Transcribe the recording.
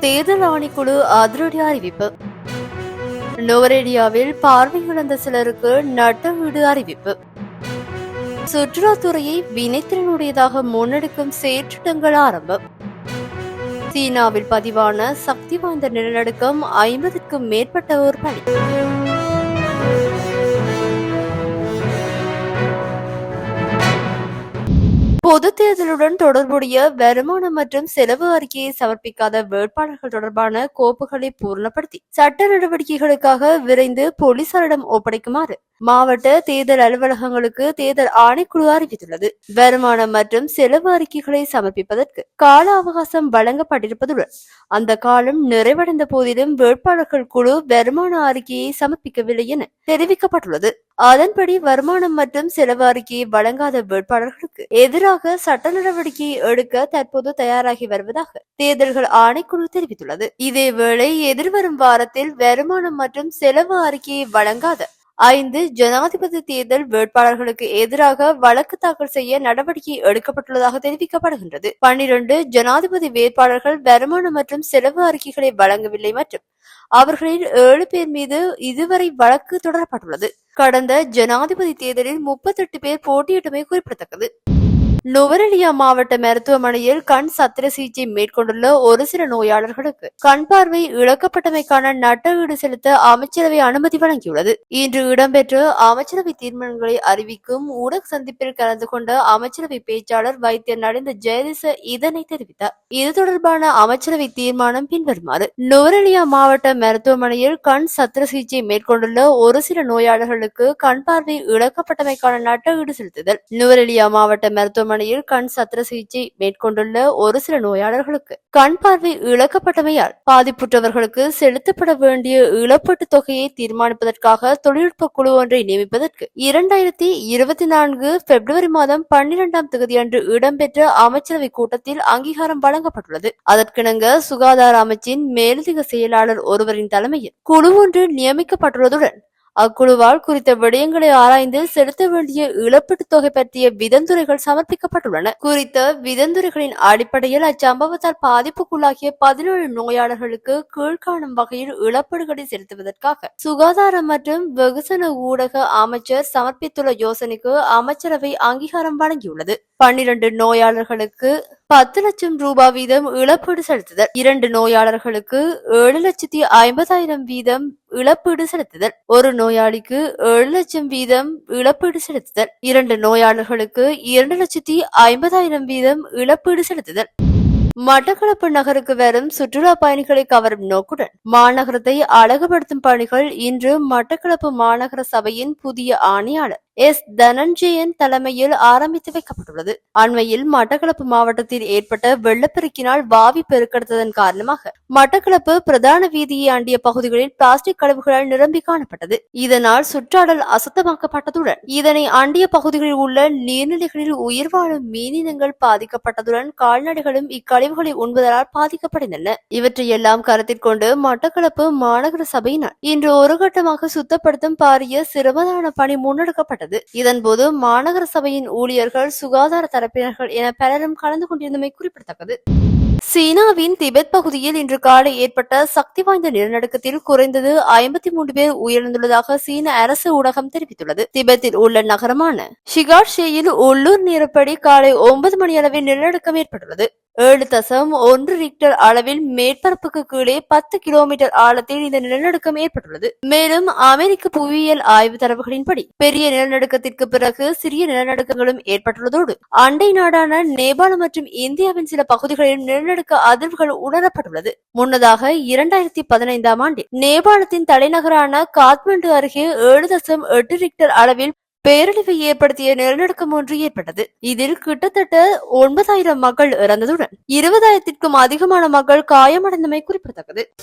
தேர்தல் ஆணைக்குழு அதிரடி அறிவிப்பு. நுவரேடியாவில் பார்வை இழந்த சிலருக்கு நட்ட வீடு அறிவிப்பு. சுற்றுலாத்துறையை வினைத்திறனுடையதாக முன்னெடுக்கும் செயற்றிட்டங்கள் ஆரம்பம். சீனாவில் பதிவான சக்தி வாய்ந்த நிலநடுக்கம் ஐம்பதுக்கும் மேற்பட்டோர் பலி பொது தேர்தலுடன் தொடர்புடைய வருமானம் மற்றும் செலவு அறிக்கையை சமர்ப்பிக்காத வேட்பாளர்கள் தொடர்பான கோப்புகளை பூர்ணப்படுத்தி சட்ட நடவடிக்கைகளுக்காக விரைந்து போலீசாரிடம் ஒப்படைக்குமாறு மாவட்ட தேர்தல் அலுவலகங்களுக்கு தேர்தல் ஆணைக்குழு அறிவித்துள்ளது. வருமானம் மற்றும் செலவு அறிக்கைகளை சமர்ப்பிப்பதற்கு கால அவகாசம் வழங்கப்பட்டிருப்பதுடன் அந்த காலம் நிறைவடைந்த போதிலும் வேட்பாளர்கள் குழு வருமான அறிக்கையை சமர்ப்பிக்கவில்லை என தெரிவிக்கப்பட்டுள்ளது. அதன்படி வருமானம் மற்றும் செலவு அறிக்கையை வழங்காத வேட்பாளர்களுக்கு எதிராக சட்ட நடவடிக்கை எடுக்க தற்போது தயாராகி வருவதாக தேர்தல்கள் ஆணைக்குழு தெரிவித்துள்ளது. இதேவேளை எதிர்வரும் வாரத்தில் வருமானம் மற்றும் செலவு அறிக்கையை வழங்காத ஐந்து ஜனாதிபதி தேர்தல் வேட்பாளர்களுக்கு எதிராக வழக்கு தாக்கல் செய்ய நடவடிக்கை எடுக்கப்பட்டுள்ளதாக தெரிவிக்கப்படுகின்றது. பன்னிரண்டு ஜனாதிபதி வேட்பாளர்கள் வருமானம் மற்றும் செலவு அறிக்கைகளை வழங்கவில்லை மற்றும் அவர்களில் ஏழு பேர் மீது இதுவரை வழக்கு தொடரப்பட்டுள்ளது. கடந்த ஜனாதிபதி தேர்தலில் முப்பத்தெட்டு பேர் போட்டியிட்டமை குறிப்பிடத்தக்கது. நுவரெலியா மாவட்ட மருத்துவமனையில் கண் சத்திர சிகிச்சை மேற்கொண்டுள்ள ஒரு சில நோயாளர்களுக்கு கண் பார்வை இழக்கப்பட்டமைக்கான நட்ட ஈடு செலுத்த அமைச்சரவை அனுமதி வழங்கியுள்ளது. இன்று இடம்பெற்ற அமைச்சரவை தீர்மானங்களை அறிவிக்கும் ஊடக சந்திப்பில் கலந்து கொண்ட அமைச்சரவை பேச்சாளர் வைத்தியர் நடிந்த ஜெயதிச இதனை தெரிவித்தார். இது தொடர்பான அமைச்சரவை தீர்மானம் பின்வருமாறு நுவரெலியா மாவட்ட மருத்துவமனையில் கண் சத்திர சிகிச்சை மேற்கொண்டுள்ள ஒரு சில நோயாளர்களுக்கு கண் பார்வை இழக்கப்பட்டமைக்கான நட்ட ஈடு செலுத்துதல். நுவரெலியா மாவட்ட மருத்துவமனை மருத்துவமனையில் கண் சத்திர சிகிச்சை மேற்கொண்டுள்ள ஒரு சில நோயாளர்களுக்கு. கண் பார்வை இழக்கப்பட்டமையால் பாதிப்புற்றவர்களுக்கு செலுத்தப்பட வேண்டிய இழப்பீட்டு தொகையை தீர்மானிப்பதற்காக தொழில்நுட்ப குழு ஒன்றை நியமிப்பதற்கு இரண்டாயிரத்தி இருபத்தி நான்கு பிப்ரவரி மாதம் பன்னிரெண்டாம் தேதியன்று இடம்பெற்ற அமைச்சரவை கூட்டத்தில் அங்கீகாரம் வழங்கப்பட்டுள்ளது. அதற்கிணங்க சுகாதார அமைச்சின் மேலதிக செயலாளர் ஒருவரின் தலைமையில் குழு ஒன்று நியமிக்கப்பட்டுள்ளதுடன் அக்குழுவால் குறித்த விடயங்களை ஆராய்ந்து செலுத்த வேண்டிய இழப்பீட்டு தொகை பற்றிய விதந்துரைகள் சமர்ப்பிக்கப்பட்டுள்ளன. குறித்த விதந்துரைகளின் அடிப்படையில் அச்சம்பவத்தால் பாதிப்புக்குள்ளாகிய பதினேழு நோயாளர்களுக்கு கீழ்காணும் வகையில் இழப்பீடுகளை செலுத்துவதற்காக சுகாதாரம் மற்றும் வெகுசன ஊடக அமைச்சர் சமர்ப்பித்துள்ள யோசனைக்கு அமைச்சரவை அங்கீகாரம் வழங்கியுள்ளது. பன்னிரண்டு நோயாளர்களுக்கு பத்து லட்சம் ரூபாய் வீதம் இழப்பீடு செலுத்துதல். இரண்டு நோயாளர்களுக்கு ஏழு லட்சத்தி ஐம்பதாயிரம் வீதம் இழப்பீடு செலுத்துதல். ஒரு நோயாளிக்கு ஏழு லட்சம் வீதம் இழப்பீடு செலுத்துதல். இரண்டு நோயாளர்களுக்கு இரண்டு லட்சத்தி ஐம்பதாயிரம் வீதம் இழப்பீடு செலுத்துதல். மட்டக்களப்பு நகருக்கு வரும் சுற்றுலா பயணிகளை கவரும் நோக்குடன் மாநகரத்தை அழகுபடுத்தும் பணிகள் இன்று மட்டக்களப்பு மாநகர சபையின் புதிய ஆணையாளர் எஸ் தனஞ்சயன் தலைமையில் ஆரம்பித்து வைக்கப்பட்டுள்ளது. அண்மையில் மட்டக்களப்பு மாவட்டத்தில் ஏற்பட்ட வெள்ளப்பெருக்கினால் வாவி பெருக்கெடுத்ததன் காரணமாக மட்டக்களப்பு பிரதான வீதியை ஆண்டிய பகுதிகளில் பிளாஸ்டிக் கழிவுகளால் நிரம்பி காணப்பட்டது. இதனால் சுற்றாடல் அசுத்தமாக்கப்பட்டதுடன் இதனை அண்டிய பகுதிகளில் உள்ள நீர்நிலைகளில் உயிர் வாழும் மீனினங்கள் பாதிக்கப்பட்டதுடன் கால்நடைகளும் இக்கழிவுகளை உண்பதால் பாதிக்கப்படைந்தன இவற்றையெல்லாம் கருத்தில் கொண்டு மட்டக்களப்பு மாநகர சபையினர் இன்று ஒரு கட்டமாக சுத்தப்படுத்தும் பாரிய சிரமதான பணி முன்னெடுக்கப்பட்டது. இதன்போது மாநகர சபையின் ஊழியர்கள் சுகாதார தரப்பினர்கள் என பலரும் கலந்து கொண்டிருந்தமை குறிப்பிடத்தக்கது. சீனாவின் திபெத் பகுதியில் இன்று காலை ஏற்பட்ட சக்தி வாய்ந்த நிலநடுக்கத்தில் குறைந்தது ஐம்பத்தி மூன்று பேர் உயிரிழந்துள்ளதாக சீன அரசு ஊடகம் தெரிவித்துள்ளது. திபெத்தில் உள்ள நகரமான ஷிகாட்ஷேயில் உள்ளூர் நேரப்படி காலை ஒன்பது மணியளவில் நிலநடுக்கம் ஏற்பட்டுள்ளது. ஏழு தசம் ஒன்று ரிக்டர் அளவில் மேற்பரப்புக்கு கீழே பத்து கிலோமீட்டர் ஆழத்தில் இந்த நிலநடுக்கம் ஏற்பட்டுள்ளது. மேலும் அமெரிக்க புவியியல் ஆய்வு தரவுகளின்படி பெரிய நிலநடுக்கத்திற்கு பிறகு சிறிய நிலநடுக்கங்களும் ஏற்பட்டுள்ளதோடு அண்டை நாடான நேபாளம் மற்றும் இந்தியாவின் சில பகுதிகளிலும் நிலநடுக்க அதிர்வுகள் உணரப்பட்டுள்ளது. முன்னதாக இரண்டாயிரத்தி பதினைந்தாம் ஆண்டில் நேபாளத்தின் தலைநகரான காத்மண்டு அருகே ஏழு தசம் எட்டு ரிக்டர் அளவில் பேரழிவை ஏற்படுத்திய நிலநடுக்கம் ஒன்று ஏற்பட்டது. இதில் கிட்டத்தட்ட ஒன்பதாயிரம் மக்கள் இறந்ததுடன் இருபதாயிரத்திற்கும் அதிகமான மக்கள் காயமடைந்தமை குறிப்பிடத்தக்கது.